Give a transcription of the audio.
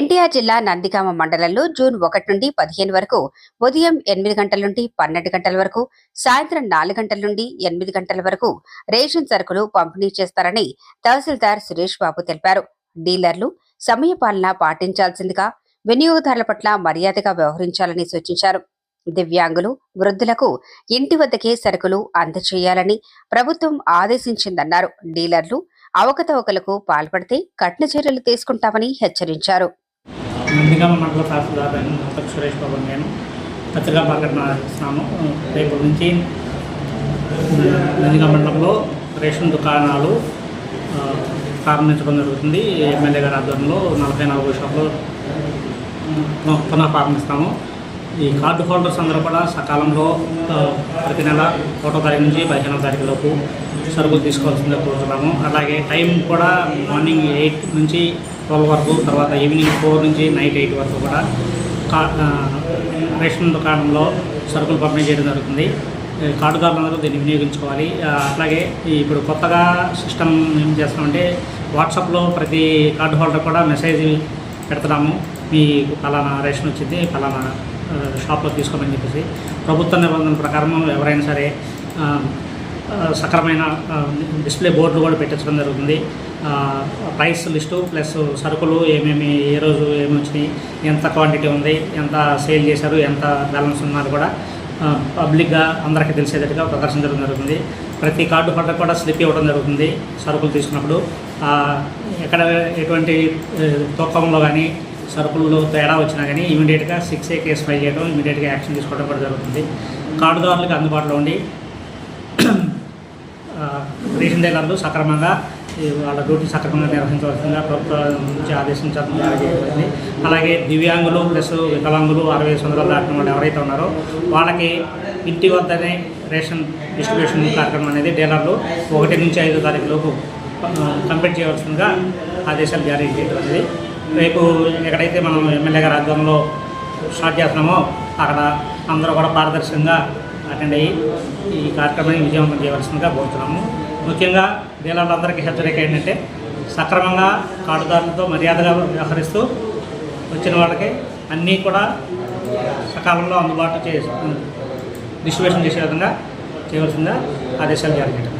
ఎన్టీఆర్ జిల్లా నందిగామ మండలంలో జూన్ ఒకటి నుండి పదిహేను వరకు ఉదయం ఎనిమిది గంటల నుండి పన్నెండు గంటల వరకు సాయంత్రం నాలుగు గంటల నుండి ఎనిమిది గంటల వరకు రేషన్ సరుకులు పంపిణీ చేస్తారని తహసీల్దార్ సురేష్ బాబు తెలిపారు. డీలర్లు సమయపాలన పాటించాల్సిందిగా వినియోగదారుల పట్ల మర్యాదగా వ్యవహరించాలని సూచించారు. దివ్యాంగులు వృద్ధులకు ఇంటి వద్దకే సరుకులు అందచేయాలని ప్రభుత్వం ఆదేశించిందన్నారు. డీలర్లు అవకతవకలకు పాల్పడితే కఠిన చర్యలు తీసుకుంటామని హెచ్చరించారు. నందిగామ మండల తహసీల్దార్ మొత్తం సురేష్ బాబు నేను పత్రికా ప్రకటన ఇస్తున్నాను రేపు నుంచి నందిగామ మండలంలో రేషన్ దుకాణాలు ప్రారంభించడం జరుగుతుంది. ఎమ్మెల్యే గారి ఆధ్వర్యంలో నలభై నాలుగు షాపులు పునః ప్రారంభిస్తాము. ఈ కార్డు హోల్డర్స్ అందరూ కూడా సకాలంలో ప్రతి నెల ఒకటో తారీఖు నుంచి పదిహేనో తారీఖు లోపు సరుకులు తీసుకోవాల్సిందిగా కోరుతున్నాము. అలాగే టైం కూడా మార్నింగ్ ఎయిట్ నుంచి ట్వెల్వ్ వరకు తర్వాత ఈవినింగ్ ఫోర్ నుంచి నైట్ ఎయిట్ వరకు కూడా కా రేషన్ దుకాణంలో సరుకులు పంపిణీ చేయడం జరుగుతుంది. కార్డుదారులందరూ దీన్ని వినియోగించుకోవాలి. అట్లాగే ఇప్పుడు కొత్తగా సిస్టమ్ ఏం చేస్తామంటే వాట్సాప్లో ప్రతి కార్డు హోల్డర్ కూడా మెసేజ్ పెడుతున్నాము. మీ ఫలానా రేషన్ వచ్చింది ఫలానా షాప్లో తీసుకోమని చెప్పేసి ప్రభుత్వ నిబంధన ప్రకారం ఎవరైనా సరే సక్రమైన డిస్ప్లే బోర్డులు కూడా పెట్టించడం జరుగుతుంది. ప్రైస్ లిస్టు ప్లస్ సరుకులు ఏమేమి ఏ రోజు ఏమి వచ్చినాయి ఎంత క్వాంటిటీ ఉంది ఎంత సేల్ చేశారు ఎంత బ్యాలెన్స్ ఉన్నారు కూడా పబ్లిక్గా అందరికీ తెలిసేటట్టుగా ప్రదర్శించడం జరుగుతుంది. ప్రతి కార్డు హోల్డర్ కూడా స్లిప్ ఇవ్వడం జరుగుతుంది సరుకులు తీసుకున్నప్పుడు. ఎక్కడ ఎటువంటి తూకంలో కానీ సరుకుల్లో తేడా వచ్చినా కానీ ఇమీడియట్గా సిక్స్ ఏ కేసు ఫైల్ చేయడం ఇమీడియట్గా యాక్షన్ తీసుకోవడం కూడా జరుగుతుంది. కార్డుదారులకు అందుబాటులో ఉండి రేషన్ డీలర్లు సక్రమంగా వాళ్ళ డ్యూటీ సక్రమంగా నిర్వహించవలసిందిగా ప్రభుత్వం నుంచి ఆదేశించడం జరిగింది అలాగే దివ్యాంగులు ప్లస్ వికలాంగులు అరవై సంవత్సరాలు దాటిన వాళ్ళు ఎవరైతే ఉన్నారో వాళ్ళకి ఇంటి వద్దనే రేషన్ డిస్ట్రిబ్యూషన్ కార్యక్రమం అనేది డీలర్లు ఒకటి నుంచి ఐదో తారీఖు లోపు కంప్లీట్ చేయవలసిందిగా ఆదేశాలు జారీ చేయడం అనేది రేపు ఎక్కడైతే మనం ఎమ్మెల్యే గారి ఆధ్వర్యంలో స్టార్ట్ చేస్తున్నామో అక్కడ అందరూ కూడా పారదర్శకంగా అటెండ్ అయ్యి ఈ కార్యక్రమాన్ని విజయవంతం చేయవలసిందిగా కోరుతున్నాము. ముఖ్యంగా డీలర్లందరికీ హెచ్చరిక ఏంటంటే సక్రమంగా కార్డుదారులతో మర్యాదగా వ్యవహరిస్తూ వచ్చిన వాళ్ళకి అన్నీ కూడా సకాలంలో అందుబాటు చేసి డిస్ట్రిబ్యూషన్ చేసే విధంగా చేయవలసిందిగా ఆదేశాలు జారీ చేయడం